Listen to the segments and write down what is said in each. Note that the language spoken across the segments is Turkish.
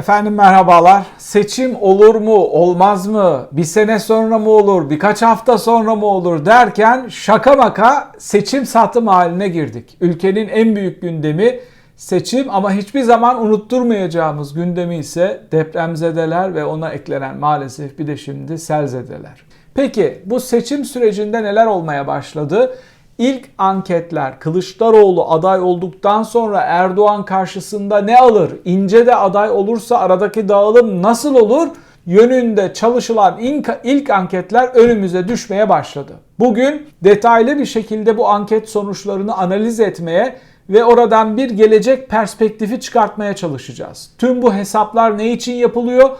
Efendim merhabalar. Seçim olur mu, olmaz mı? Bir sene sonra mı olur, birkaç hafta sonra mı olur derken şaka maka seçim satım haline girdik. Ülkenin en büyük gündemi seçim ama hiçbir zaman unutturmayacağımız gündemi ise depremzedeler ve ona eklenen maalesef bir de şimdi selzedeler. Peki bu seçim sürecinde neler olmaya başladı? İlk anketler Kılıçdaroğlu aday olduktan sonra Erdoğan karşısında ne alır? İnce de aday olursa aradaki dağılım nasıl olur? Yönünde çalışılan ilk anketler önümüze düşmeye başladı. Bugün detaylı bir şekilde bu anket sonuçlarını analiz etmeye ve oradan bir gelecek perspektifi çıkartmaya çalışacağız. Tüm bu hesaplar ne için yapılıyor?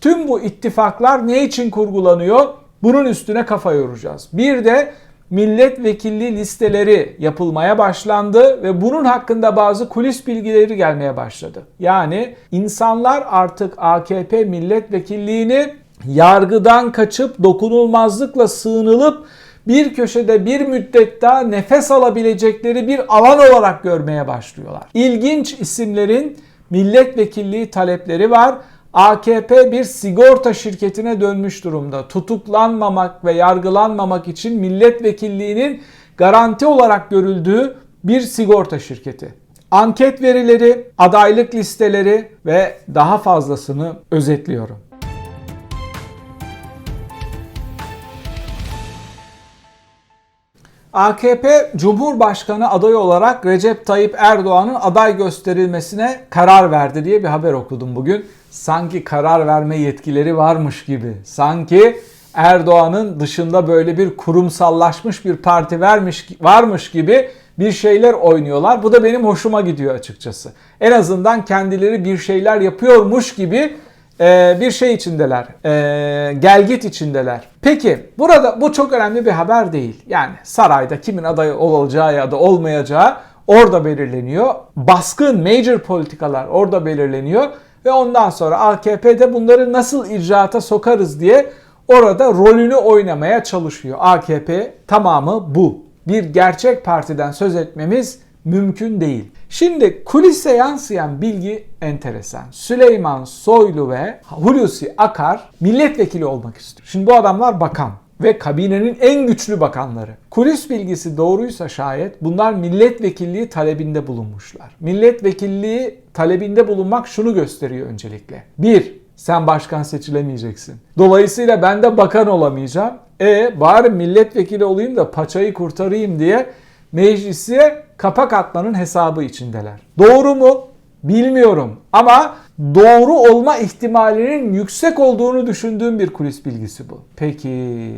Tüm bu ittifaklar ne için kurgulanıyor? Bunun üstüne kafa yoracağız. Bir de milletvekilliği listeleri yapılmaya başlandı ve bunun hakkında bazı kulis bilgileri gelmeye başladı. Yani insanlar artık AKP milletvekilliğini yargıdan kaçıp dokunulmazlıkla sığınılıp bir köşede bir müddet daha nefes alabilecekleri bir alan olarak görmeye başlıyorlar. İlginç isimlerin milletvekilliği talepleri var. AKP bir sigorta şirketine dönmüş durumda. Tutuklanmamak ve yargılanmamak için milletvekilliğinin garanti olarak görüldüğü bir sigorta şirketi. Anket verileri, adaylık listeleri ve daha fazlasını özetliyorum. AKP Cumhurbaşkanı adayı olarak Recep Tayyip Erdoğan'ın aday gösterilmesine karar verdi diye bir haber okudum bugün. Sanki karar verme yetkileri varmış gibi. Sanki Erdoğan'ın dışında böyle bir kurumsallaşmış bir parti vermiş varmış gibi bir şeyler oynuyorlar. Bu da benim hoşuma gidiyor açıkçası. En azından kendileri bir şeyler yapıyormuş gibi e, bir şey içindeler. E, gelgit içindeler. Peki burada bu çok önemli bir haber değil. Yani sarayda kimin adayı olacağı ya da olmayacağı orada belirleniyor. Baskın major politikalar orada belirleniyor ve ondan sonra AKP'de bunları nasıl icraata sokarız diye orada rolünü oynamaya çalışıyor. AKP tamamı bu. Bir gerçek partiden söz etmemiz mümkün değil. Şimdi kulise yansıyan bilgi enteresan. Süleyman Soylu ve Hulusi Akar milletvekili olmak istiyor. Şimdi bu adamlar bakan ve kabinenin en güçlü bakanları. Kulis bilgisi doğruysa şayet bunlar milletvekilliği talebinde bulunmuşlar. Milletvekilliği talebinde bulunmak şunu gösteriyor öncelikle. 1. Sen başkan seçilemeyeceksin. Dolayısıyla ben de bakan olamayacağım. E bari milletvekili olayım da paçayı kurtarayım diye meclise kapak atmanın hesabı içindeler. Doğru mu? Bilmiyorum ama doğru olma ihtimalinin yüksek olduğunu düşündüğüm bir kulis bilgisi bu. Peki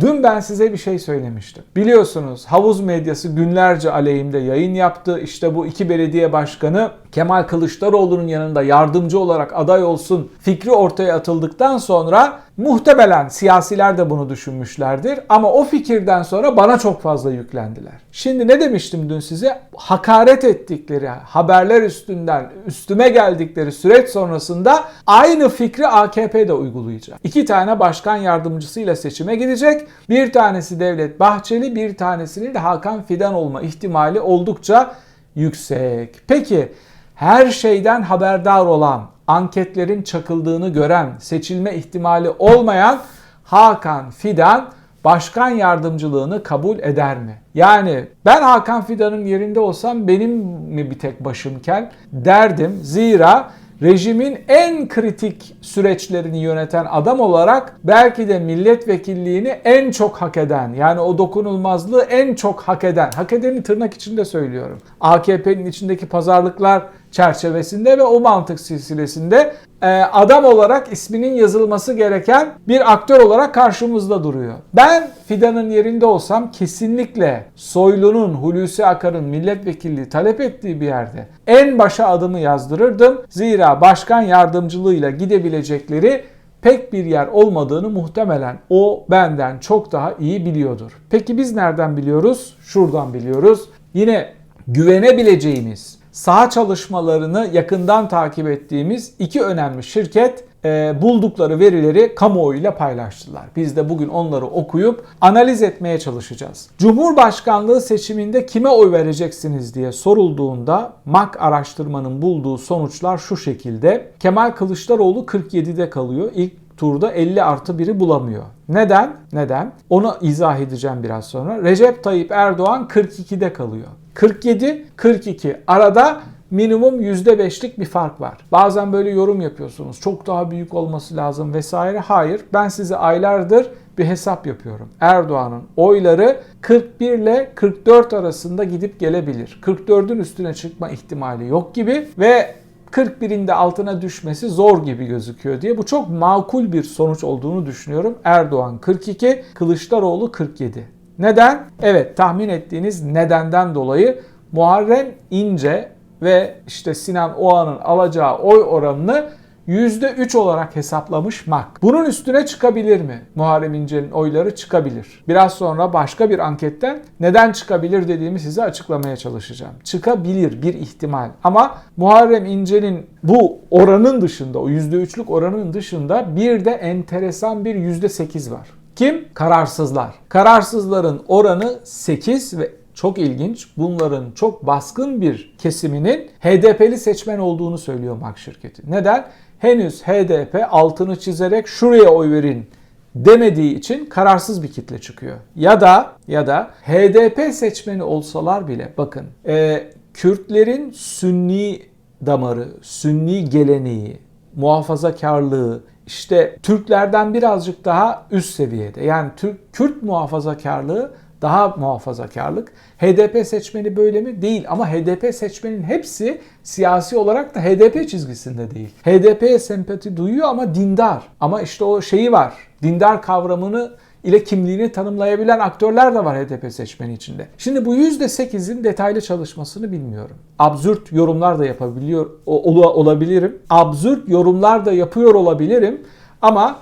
Dün ben size bir şey söylemiştim. Biliyorsunuz havuz medyası günlerce aleyhimde yayın yaptı. İşte bu iki belediye başkanı Kemal Kılıçdaroğlu'nun yanında yardımcı olarak aday olsun fikri ortaya atıldıktan sonra muhtemelen siyasiler de bunu düşünmüşlerdir. Ama o fikirden sonra bana çok fazla yüklendiler. Şimdi ne demiştim dün size? Hakaret ettikleri haberler üstünden üstüme geldikleri süreç sonrasında aynı fikri AKP'de uygulayacak. İki tane başkan yardımcısıyla seçime gidecek. Bir tanesi Devlet Bahçeli, bir tanesinin de Hakan Fidan olma ihtimali oldukça yüksek. Peki her şeyden haberdar olan, anketlerin çakıldığını gören, seçilme ihtimali olmayan Hakan Fidan başkan yardımcılığını kabul eder mi? Yani ben Hakan Fidan'ın yerinde olsam benim mi bir tek başım kel derdim. Zira rejimin en kritik süreçlerini yöneten adam olarak belki de milletvekilliğini en çok hak eden yani o dokunulmazlığı en çok hak eden, hak edeni tırnak içinde söylüyorum. AKP'nin içindeki pazarlıklar çerçevesinde ve o mantık silsilesinde e, adam olarak isminin yazılması gereken bir aktör olarak karşımızda duruyor. Ben Fidan'ın yerinde olsam kesinlikle Soylu'nun, Hulusi Akar'ın milletvekilliği talep ettiği bir yerde en başa adımı yazdırırdım. Zira başkan yardımcılığıyla gidebilecekleri pek bir yer olmadığını muhtemelen o benden çok daha iyi biliyordur. Peki biz nereden biliyoruz? Şuradan biliyoruz. Yine güvenebileceğimiz saha çalışmalarını yakından takip ettiğimiz iki önemli şirket e, buldukları verileri kamuoyuyla paylaştılar. Biz de bugün onları okuyup analiz etmeye çalışacağız. Cumhurbaşkanlığı seçiminde kime oy vereceksiniz diye sorulduğunda MAK araştırmanın bulduğu sonuçlar şu şekilde. Kemal Kılıçdaroğlu 47'de kalıyor. İlk turda 50 artı 1'i bulamıyor. Neden? Neden? Onu izah edeceğim biraz sonra. Recep Tayyip Erdoğan 42'de kalıyor. 47, 42. Arada minimum %5'lik bir fark var. Bazen böyle yorum yapıyorsunuz. Çok daha büyük olması lazım vesaire. Hayır. Ben size aylardır bir hesap yapıyorum. Erdoğan'ın oyları 41 ile 44 arasında gidip gelebilir. 44'ün üstüne çıkma ihtimali yok gibi ve 41'in de altına düşmesi zor gibi gözüküyor diye. Bu çok makul bir sonuç olduğunu düşünüyorum. Erdoğan 42, Kılıçdaroğlu 47. Neden? Evet tahmin ettiğiniz nedenden dolayı Muharrem İnce ve işte Sinan Oğan'ın alacağı oy oranını %3 olarak hesaplamış MAK. Bunun üstüne çıkabilir mi? Muharrem İnce'nin oyları çıkabilir. Biraz sonra başka bir anketten neden çıkabilir dediğimi size açıklamaya çalışacağım. Çıkabilir bir ihtimal ama Muharrem İnce'nin bu oranın dışında, o %3'lük oranın dışında bir de enteresan bir %8 var. Kim? Kararsızlar. Kararsızların oranı 8 ve çok ilginç. Bunların çok baskın bir kesiminin HDP'li seçmen olduğunu söylüyor MAK şirketi. Neden? Henüz HDP altını çizerek şuraya oy verin demediği için kararsız bir kitle çıkıyor. Ya da ya da HDP seçmeni olsalar bile bakın e, Kürtlerin Sünni damarı, Sünni geleneği, muhafazakarlığı, işte Türklerden birazcık daha üst seviyede. Yani Türk Kürt muhafazakarlığı daha muhafazakarlık. HDP seçmeni böyle mi? Değil ama HDP seçmenin hepsi siyasi olarak da HDP çizgisinde değil. HDP'ye sempati duyuyor ama dindar. Ama işte o şeyi var. Dindar kavramını ile kimliğini tanımlayabilen aktörler de var HDP seçmeni içinde. Şimdi bu %8'in detaylı çalışmasını bilmiyorum. Absürt yorumlar da yapabiliyor olabilirim. Absürt yorumlar da yapıyor olabilirim. Ama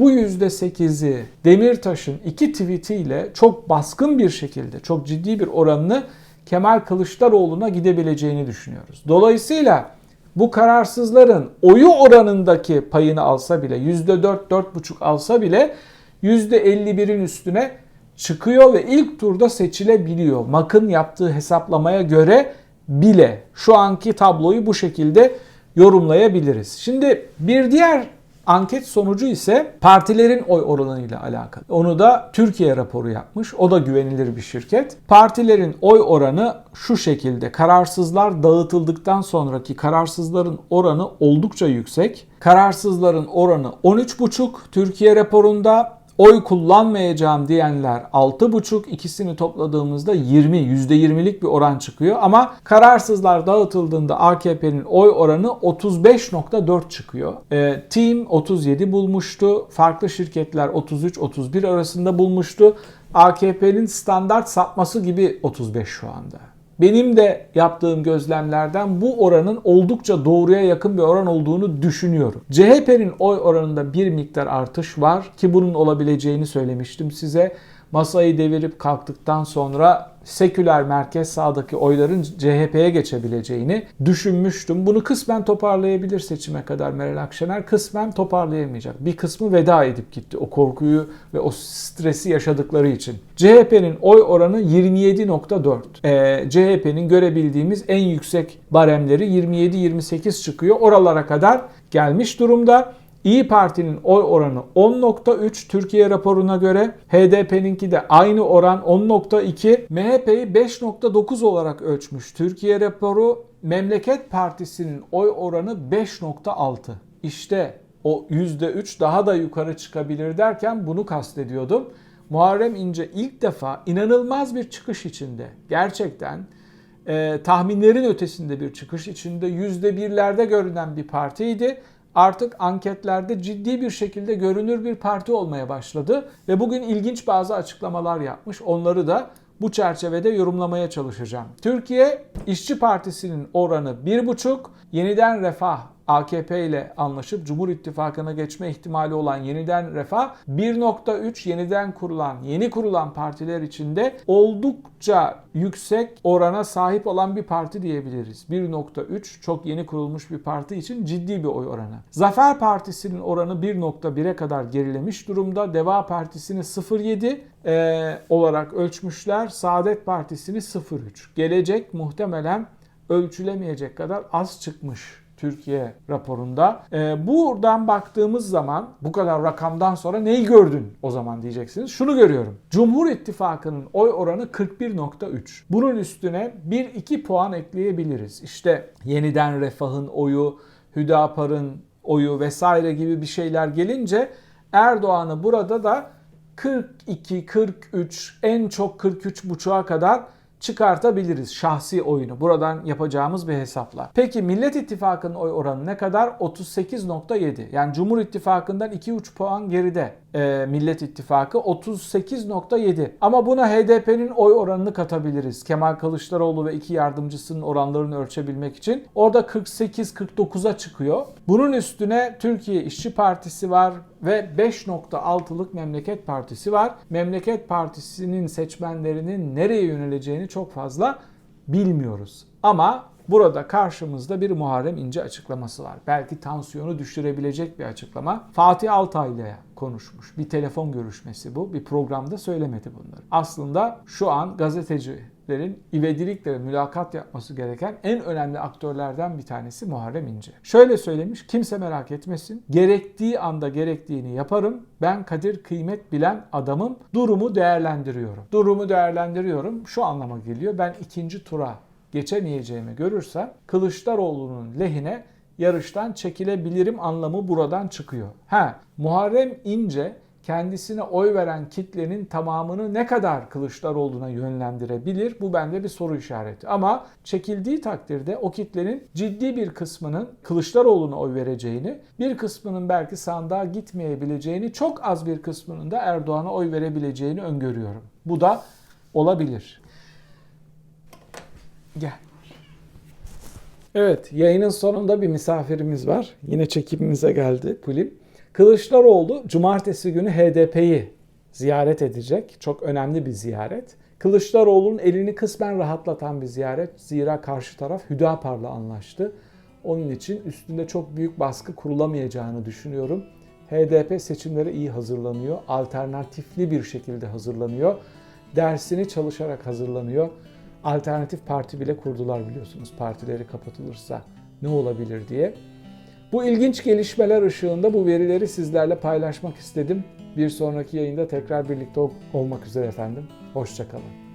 bu %8'i Demirtaş'ın iki tweetiyle çok baskın bir şekilde, çok ciddi bir oranını Kemal Kılıçdaroğlu'na gidebileceğini düşünüyoruz. Dolayısıyla bu kararsızların oyu oranındaki payını alsa bile %4-4,5 alsa bile %51'in üstüne çıkıyor ve ilk turda seçilebiliyor. MAK'ın yaptığı hesaplamaya göre bile şu anki tabloyu bu şekilde yorumlayabiliriz. Şimdi bir diğer Anket sonucu ise partilerin oy oranıyla alakalı. Onu da Türkiye raporu yapmış. O da güvenilir bir şirket. Partilerin oy oranı şu şekilde. Kararsızlar dağıtıldıktan sonraki kararsızların oranı oldukça yüksek. Kararsızların oranı 13,5 Türkiye raporunda Oy kullanmayacağım diyenler 6,5 ikisini topladığımızda 20 %20'lik bir oran çıkıyor ama kararsızlar dağıtıldığında AKP'nin oy oranı 35.4 çıkıyor. E, Team 37 bulmuştu. Farklı şirketler 33-31 arasında bulmuştu. AKP'nin standart sapması gibi 35 şu anda. Benim de yaptığım gözlemlerden bu oranın oldukça doğruya yakın bir oran olduğunu düşünüyorum. CHP'nin oy oranında bir miktar artış var ki bunun olabileceğini söylemiştim size masayı devirip kalktıktan sonra seküler merkez sağdaki oyların CHP'ye geçebileceğini düşünmüştüm. Bunu kısmen toparlayabilir seçime kadar Meral Akşener, kısmen toparlayamayacak. Bir kısmı veda edip gitti o korkuyu ve o stresi yaşadıkları için. CHP'nin oy oranı 27.4. Ee, CHP'nin görebildiğimiz en yüksek baremleri 27-28 çıkıyor. Oralara kadar gelmiş durumda. İyi Parti'nin oy oranı 10.3 Türkiye raporuna göre. HDP'ninki de aynı oran 10.2. MHP'yi 5.9 olarak ölçmüş Türkiye raporu. Memleket Partisi'nin oy oranı 5.6. İşte o %3 daha da yukarı çıkabilir derken bunu kastediyordum. Muharrem İnce ilk defa inanılmaz bir çıkış içinde. Gerçekten e, tahminlerin ötesinde bir çıkış içinde %1'lerde görünen bir partiydi artık anketlerde ciddi bir şekilde görünür bir parti olmaya başladı ve bugün ilginç bazı açıklamalar yapmış. Onları da bu çerçevede yorumlamaya çalışacağım. Türkiye İşçi Partisi'nin oranı 1,5, Yeniden Refah AKP ile anlaşıp Cumhur İttifakı'na geçme ihtimali olan Yeniden Refah 1.3 yeniden kurulan, yeni kurulan partiler içinde oldukça yüksek orana sahip olan bir parti diyebiliriz. 1.3 çok yeni kurulmuş bir parti için ciddi bir oy oranı. Zafer Partisi'nin oranı 1.1'e kadar gerilemiş durumda. Deva Partisi'ni 0.7 e, olarak ölçmüşler. Saadet Partisi'ni 0.3. Gelecek muhtemelen ölçülemeyecek kadar az çıkmış Türkiye raporunda. Ee, buradan baktığımız zaman bu kadar rakamdan sonra neyi gördün o zaman diyeceksiniz. Şunu görüyorum. Cumhur İttifakı'nın oy oranı 41.3. Bunun üstüne 1-2 puan ekleyebiliriz. İşte yeniden refahın oyu, Hüdapar'ın oyu vesaire gibi bir şeyler gelince Erdoğan'ı burada da 42, 43, en çok 43.5'a kadar çıkartabiliriz şahsi oyunu. Buradan yapacağımız bir hesapla. Peki Millet İttifakı'nın oy oranı ne kadar? 38.7. Yani Cumhur İttifakı'ndan 2-3 puan geride e, Millet İttifakı 38.7. Ama buna HDP'nin oy oranını katabiliriz. Kemal Kılıçdaroğlu ve iki yardımcısının oranlarını ölçebilmek için. Orada 48-49'a çıkıyor. Bunun üstüne Türkiye İşçi Partisi var ve 5.6'lık Memleket Partisi var. Memleket Partisi'nin seçmenlerinin nereye yöneleceğini çok fazla bilmiyoruz. Ama burada karşımızda bir Muharrem İnce açıklaması var. Belki tansiyonu düşürebilecek bir açıklama. Fatih Altaylı'ya konuşmuş. Bir telefon görüşmesi bu. Bir programda söylemedi bunları. Aslında şu an gazetecilerin ivedilikle mülakat yapması gereken en önemli aktörlerden bir tanesi Muharrem İnce. Şöyle söylemiş, kimse merak etmesin. Gerektiği anda gerektiğini yaparım. Ben kadir kıymet bilen adamım. Durumu değerlendiriyorum. Durumu değerlendiriyorum. Şu anlama geliyor. Ben ikinci tura geçemeyeceğimi görürsem Kılıçdaroğlu'nun lehine yarıştan çekilebilirim anlamı buradan çıkıyor. Ha, Muharrem İnce kendisine oy veren kitlenin tamamını ne kadar Kılıçdaroğlu'na yönlendirebilir? Bu bende bir soru işareti. Ama çekildiği takdirde o kitlenin ciddi bir kısmının Kılıçdaroğlu'na oy vereceğini, bir kısmının belki sandığa gitmeyebileceğini, çok az bir kısmının da Erdoğan'a oy verebileceğini öngörüyorum. Bu da olabilir. Gel. Evet, yayının sonunda bir misafirimiz var. Yine çekimimize geldi Pulim. Kılıçdaroğlu cumartesi günü HDP'yi ziyaret edecek. Çok önemli bir ziyaret. Kılıçdaroğlu'nun elini kısmen rahatlatan bir ziyaret. Zira karşı taraf Hüdapar'la anlaştı. Onun için üstünde çok büyük baskı kurulamayacağını düşünüyorum. HDP seçimlere iyi hazırlanıyor. Alternatifli bir şekilde hazırlanıyor. Dersini çalışarak hazırlanıyor alternatif parti bile kurdular biliyorsunuz. Partileri kapatılırsa ne olabilir diye. Bu ilginç gelişmeler ışığında bu verileri sizlerle paylaşmak istedim. Bir sonraki yayında tekrar birlikte olmak üzere efendim. Hoşçakalın.